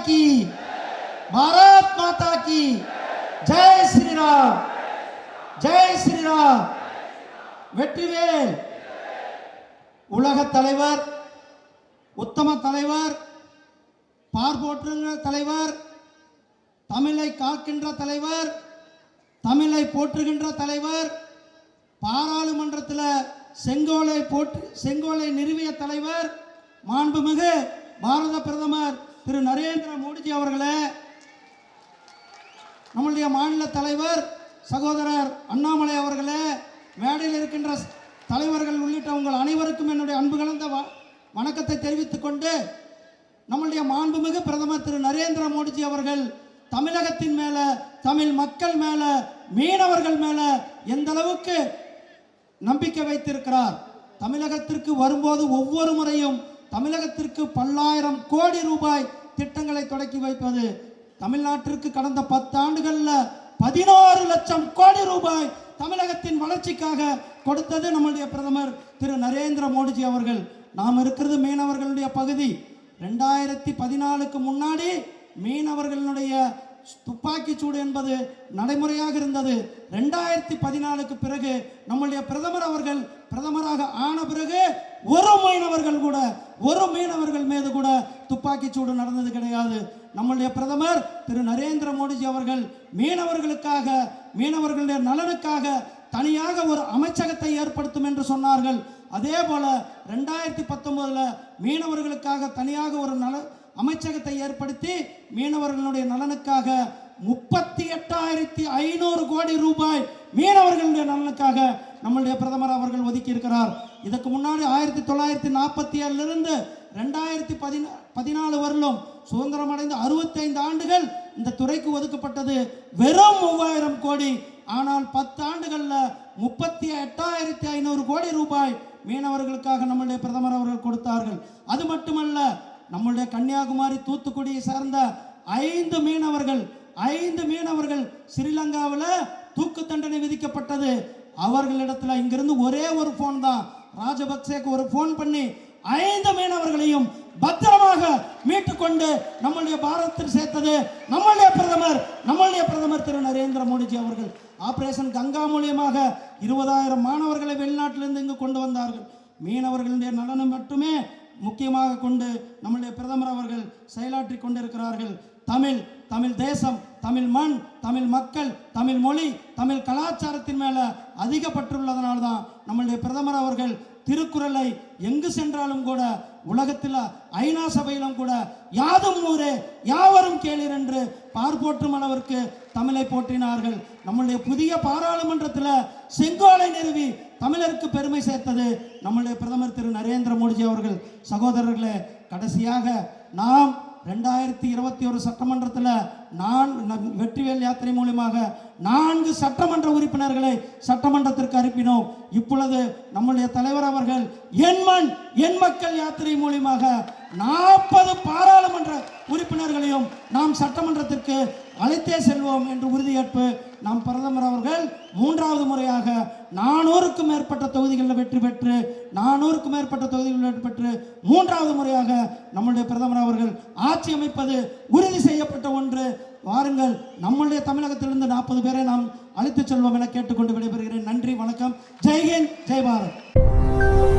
की भारत माता की जय श्री राम ஜெய் ஸ்ரீராம் வெற்றிவேல் உலக தலைவர் உத்தம தலைவர் பார்ப்போற்றுகிற தலைவர் தமிழை காக்கின்ற தலைவர் தமிழை போற்றுகின்ற தலைவர் பாராளுமன்றத்தில் செங்கோலை போற்று செங்கோலை நிறுவிய தலைவர் மாண்புமிகு பாரத பிரதமர் திரு நரேந்திர மோடிஜி அவர்களே நம்முடைய மாநில தலைவர் சகோதரர் அண்ணாமலை அவர்களே மேடையில் இருக்கின்ற தலைவர்கள் உள்ளிட்ட உங்கள் அனைவருக்கும் என்னுடைய அன்பு கலந்த வ- வணக்கத்தை தெரிவித்துக் கொண்டு நம்முடைய மாண்புமிகு பிரதமர் திரு நரேந்திர மோடிஜி அவர்கள் தமிழகத்தின் மேல தமிழ் மக்கள் மேல மீனவர்கள் மேல எந்த அளவுக்கு நம்பிக்கை வைத்திருக்கிறார். தமிழகத்திற்கு வரும்போது ஒவ்வொரு முறையும் தமிழகத்திற்கு பல்லாயிரம் கோடி ரூபாய் திட்டங்களை தொடக்கி வைப்பது தமிழ்நாட்டிற்கு கடந்த பத்தாண்டுகளில் பதினோரு லட்சம் கோடி ரூபாய் தமிழகத்தின் வளர்ச்சிக்காக கொடுத்தது நம்முடைய பிரதமர் திரு நரேந்திர மோடிஜி அவர்கள். நாம் இருக்கிறது மீனவர்களுடைய பகுதி. ரெண்டாயிரத்தி பதினாலுக்கு முன்னாடி மீனவர்களுடைய துப்பாக்கி சூடு என்பது நடைமுறையாக இருந்தது. ரெண்டாயிரத்தி பதினாலுக்கு பிறகு நம்முடைய பிரதமர் அவர்கள் பிரதமராக ஆன பிறகு ஒரு மீனவர்கள் கூட ஒரு மீனவர்கள் மீது கூட துப்பாக்கி சூடு நடந்தது கிடையாது. நம்முடைய பிரதமர் திரு நரேந்திர மோடிஜி அவர்கள் மீனவர்களுக்காக மீனவர்களுடைய நலனுக்காக தனியாக ஒரு அமைச்சகத்தை ஏற்படுத்தும் என்று சொன்னார்கள். அதே போல ரெண்டாயிரத்தி பத்தொன்பதுல மீனவர்களுக்காக தனியாக ஒரு நல அமைச்சகத்தை ஏற்படுத்தி மீனவர்களுடைய நலனுக்காக முப்பத்தி எட்டாயிரத்தி ஐநூறு கோடி ரூபாய் மீனவர்களுடைய நலனுக்காக நம்மளுடைய பிரதமர் அவர்கள் ஒதுக்கி இருக்கிறார் இதுக்கு முன்னாடி ஆயிரத்தி தொள்ளாயிரத்தி நாற்பத்தி ஏழுலிருந்து ரெண்டாயிரத்தி பதினா பதினாலு வருடம் சுதந்திரம் அடைந்த அறுபத்தைந்து ஆண்டுகள் இந்த துறைக்கு ஒதுக்கப்பட்டது. வெறும் மூவாயிரம் கோடி ஆனால் பத்து ஆண்டுகளில் முப்பத்தி எட்டாயிரத்தி ஐநூறு கோடி ரூபாய் மீனவர்களுக்காக நம்முடைய பிரதமர் அவர்கள் கொடுத்தார்கள். அது மட்டுமல்ல நம்முடைய கன்னியாகுமரி தூத்துக்குடியை சார்ந்த ஐந்து மீனவர்கள் ஐந்து மீனவர்கள் ஸ்ரீலங்காவில் தூக்கு தண்டனை விதிக்கப்பட்டது. அவர்களிடத்தில் இங்கிருந்து ஒரே ஒரு ஃபோன் தான். ராஜபக்சேக்கு ஒரு ஃபோன் பண்ணி ஐந்து மீனவர்களையும் பத்திரமாக மீட்டுக்கொண்டு நம்மளுடைய பாரதத்தில் சேர்த்தது நம்மளுடைய பிரதமர் நம்மளுடைய பிரதமர் திரு நரேந்திர மோடிஜி அவர்கள். ஆபரேஷன் கங்கா மூலியமாக இருபதாயிரம் மாணவர்களை வெளிநாட்டிலிருந்து இங்கு கொண்டு வந்தார்கள். மீனவர்களுடைய நலனை மட்டுமே முக்கியமாக கொண்டு நம்முடைய பிரதமர் அவர்கள் செயலாற்றி கொண்டிருக்கிறார்கள். தமிழ் தமிழ் தேசம் தமிழ் மண் தமிழ் மக்கள் தமிழ் மொழி தமிழ் கலாச்சாரத்தின் மேலே அதிகப்பட்டுள்ளதனால்தான் நம்மளுடைய தான் பிரதமர் அவர்கள் திருக்குறளை எங்கு சென்றாலும் கூட உலகத்தில் ஐநா சபையிலும் கூட யாதும் ஊரே யாவரும் கேளீர் என்று பார்ப்போற்றும் அளவிற்கு தமிழை போற்றினார்கள். நம்முடைய புதிய பாராளுமன்றத்தில் செங்கோலை நிறுவி தமிழருக்கு பெருமை சேர்த்தது நம்முடைய பிரதமர் திரு. நரேந்திர மோடிஜி அவர்கள். சகோதரர்களே கடைசியாக நாம் ரெண்டாயிரத்தி இருபத்தி ஒரு சட்டமன்றத்தில் நான் வெற்றிவேல் யாத்திரை மூலியமாக நான்கு சட்டமன்ற உறுப்பினர்களை சட்டமன்றத்திற்கு அனுப்பினோம். இப்பொழுது நம்முடைய தலைவர் அவர்கள் என் மண் என் மக்கள் யாத்திரை மூலியமாக நாற்பது பாராளுமன்ற உறுப்பினர்களையும் நாம் சட்டமன்றத்திற்கு அழைத்தே செல்வோம் என்று உறுதியேற்பு நாம் பிரதமர் அவர்கள் மூன்றாவது முறையாக நானூறுக்கும் மேற்பட்ட தொகுதிகளில் வெற்றி பெற்று நானூறுக்கும் மேற்பட்ட தொகுதிகளில் வெற்றி பெற்று மூன்றாவது முறையாக நம்முடைய பிரதமர் அவர்கள் ஆட்சி அமைப்பது உறுதி செய்யப்பட்ட ஒன்று. வாருங்கள் நம்முடைய தமிழகத்திலிருந்து நாற்பது பேரை நாம் அழைத்துச் செல்வோம் என கேட்டுக்கொண்டு விடைபெறுகிறேன். நன்றி வணக்கம். ஜெய்ஹிந்த் ஜெய் பாரத்.